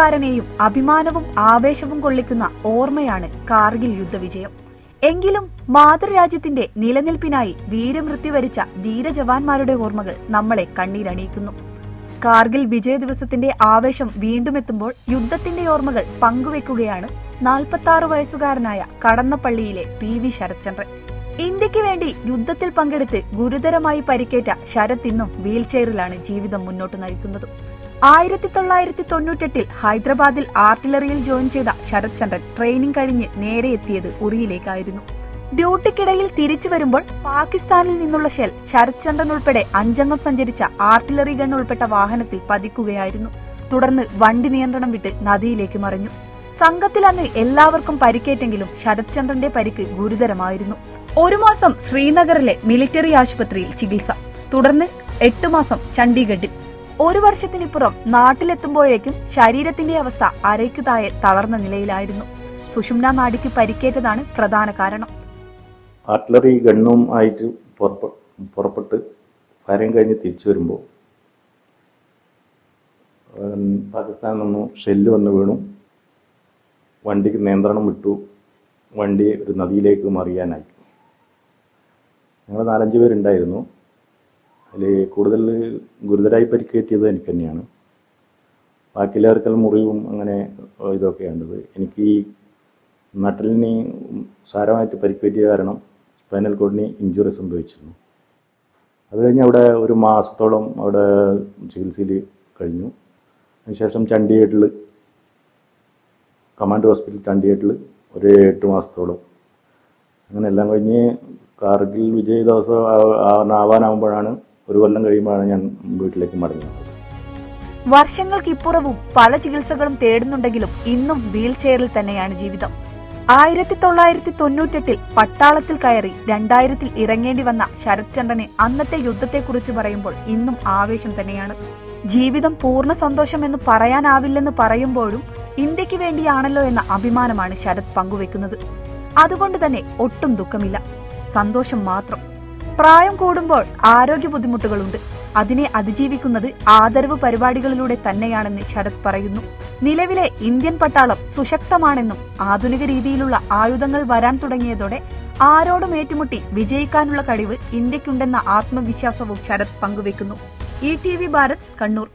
ഇന്ത്യക്കാരനെയും അഭിമാനവും ആവേശവും കൊള്ളിക്കുന്ന ഓർമ്മയാണ് കാർഗിൽ യുദ്ധവിജയം. എങ്കിലും മാതൃരാജ്യത്തിന്റെ നിലനിൽപ്പിനായി വീരമൃത്യു വരിച്ച ധീരജവാന്മാരുടെ ഓർമ്മകൾ നമ്മളെ കണ്ണീരണിയിക്കുന്നു. കാർഗിൽ വിജയ ദിവസത്തിന്റെ ആവേശം വീണ്ടും എത്തുമ്പോൾ യുദ്ധത്തിന്റെ ഓർമ്മകൾ പങ്കുവെക്കുകയാണ് നാൽപ്പത്തി വയസ്സുകാരനായ കടന്നപ്പള്ളിയിലെ പി വി ശരത്ചന്ദ്രൻ. ഇന്ത്യയ്ക്ക് വേണ്ടി യുദ്ധത്തിൽ പങ്കെടുത്ത് ഗുരുതരമായി പരിക്കേറ്റ ശരത് ഇന്നും വീൽചെയറിലാണ് ജീവിതം മുന്നോട്ട് നയിക്കുന്നത്. ആയിരത്തി തൊള്ളായിരത്തി തൊണ്ണൂറ്റെട്ടിൽ ഹൈദരാബാദിൽ ആർട്ടിലറിയിൽ ജോയിൻ ചെയ്ത ശരത് ചന്ദ്രൻ ട്രെയിനിങ് കഴിഞ്ഞ് നേരെ എത്തിയത് ഉറിയിലേക്കായിരുന്നു. ഡ്യൂട്ടിക്കിടയിൽ തിരിച്ചു വരുമ്പോൾ പാകിസ്ഥാനിൽ നിന്നുള്ള ഷെൽ ശരത് ചന്ദ്രൻ ഉൾപ്പെടെ അഞ്ചംഗം സഞ്ചരിച്ച ആർട്ടിലറി ഗൺ ഉൾപ്പെട്ട വാഹനത്തിൽ പതിക്കുകയായിരുന്നു. തുടർന്ന് വണ്ടി നിയന്ത്രണം വിട്ട് നദിയിലേക്ക് മറിഞ്ഞു. സംഘത്തിൽ അന്ന് എല്ലാവർക്കും പരിക്കേറ്റെങ്കിലും ശരത് ചന്ദ്രന്റെ പരിക്ക് ഗുരുതരമായിരുന്നു. ഒരു മാസം ശ്രീനഗറിലെ മിലിറ്ററി ആശുപത്രിയിൽ ചികിത്സ. തുടർന്ന് എട്ടു മാസം ചണ്ഡീഗഡിൽ. ഒരു വർഷത്തിനിപ്പുറം നാട്ടിലെത്തുമ്പോഴേക്കും ശരീരത്തിന്റെ അവസ്ഥ അരയ്ക്ക് താഴെ തളർന്ന നിലയിലായിരുന്നു. സുഷുമ്ന നാടിക്ക് പരിക്കേറ്റതാണ് പ്രധാന കാരണം. ആർട്ടിലറി ഗണ്ണും ആയിട്ട് പുറപ്പെ- പുറപ്പെട്ട് ഫയറിങ് കഴിഞ്ഞ് തിരിച്ചു വരുമ്പോൾ പാകിസ്ഥാനിൽ നിന്നും ഷെല്ല് വന്ന് വീണു. വണ്ടിക്ക് നിയന്ത്രണം വിട്ടു. വണ്ടി ഒരു നദിയിലേക്ക് മറിയാനായി. ഞങ്ങൾ നാലഞ്ച് പേരുണ്ടായിരുന്നു. അതിൽ കൂടുതൽ ഗുരുതരമായി പരിക്കേറ്റിയത് എനിക്ക് തന്നെയാണ് ബാക്കിയുള്ളവർക്കെല്ലാം മുറിവും അങ്ങനെ ഇതൊക്കെയാണത് എനിക്ക് ഈ നട്ടലിന് സാരമായിട്ട് പരിക്കേറ്റിയ കാരണം സ്പൈനൽ കോഡിന് ഇഞ്ചുറി സംഭവിച്ചിരുന്നു. അത് കഴിഞ്ഞ് അവിടെ ഒരു മാസത്തോളം അവിടെ ചികിത്സയിൽ കഴിഞ്ഞു. അതിനുശേഷം ചണ്ഡീഗഡിൽ കമാൻഡ് ഹോസ്പിറ്റൽ ചണ്ഡീഗഡിൽ ഒരു എട്ട് മാസത്തോളം. അങ്ങനെ എല്ലാം കഴിഞ്ഞ് കാർഗിൽ വിജയ് ദിവസം ആവാനാവുമ്പോഴാണ് ഒരു കൊല്ലം കഴിയുമ്പോഴാണ് ഞാൻ വീട്ടിലേക്ക് മടങ്ങുന്നത് വർഷങ്ങൾക്കിപ്പുറവും പല ചികിത്സകളും തേടുന്നുണ്ടെങ്കിലും ഇന്നും വീൽ ചെയറിൽ തന്നെയാണ് ജീവിതം. ആയിരത്തി തൊള്ളായിരത്തി തൊണ്ണൂറ്റെട്ടിൽ പട്ടാളത്തിൽ കയറി രണ്ടായിരത്തിൽ ഇറങ്ങേണ്ടി വന്ന ശരത് ചന്ദ്രനെ അന്നത്തെ യുദ്ധത്തെക്കുറിച്ച് പറയുമ്പോൾ ഇന്നും ആവേശം തന്നെയാണ്. ജീവിതം പൂർണ സന്തോഷം എന്ന് പറയാനാവില്ലെന്ന് പറയുമ്പോഴും ഇന്ത്യയ്ക്ക് വേണ്ടിയാണല്ലോ എന്ന അഭിമാനമാണ് ശരത് പങ്കുവെക്കുന്നത്. അതുകൊണ്ട് തന്നെ ഒട്ടും ദുഃഖമില്ല. സന്തോഷം മാത്രം. പ്രായം കൂടുമ്പോൾ ആരോഗ്യ ബുദ്ധിമുട്ടുകളുണ്ട്. അതിനെ അതിജീവിക്കുന്നത് ആദരവ് പരിപാടികളിലൂടെ തന്നെയാണെന്ന് ശരത് പറയുന്നു. നിലവിലെ ഇന്ത്യൻ പട്ടാളം സുശക്തമാണെന്നും ആധുനിക രീതിയിലുള്ള ആയുധങ്ങൾ വരാൻ തുടങ്ങിയതോടെ ആരോടും ഏറ്റുമുട്ടി വിജയിക്കാനുള്ള കഴിവ് ഇന്ത്യക്കുണ്ടെന്ന ആത്മവിശ്വാസവും Sarath പങ്കുവെക്കുന്നു. E T V Bharat Kannur.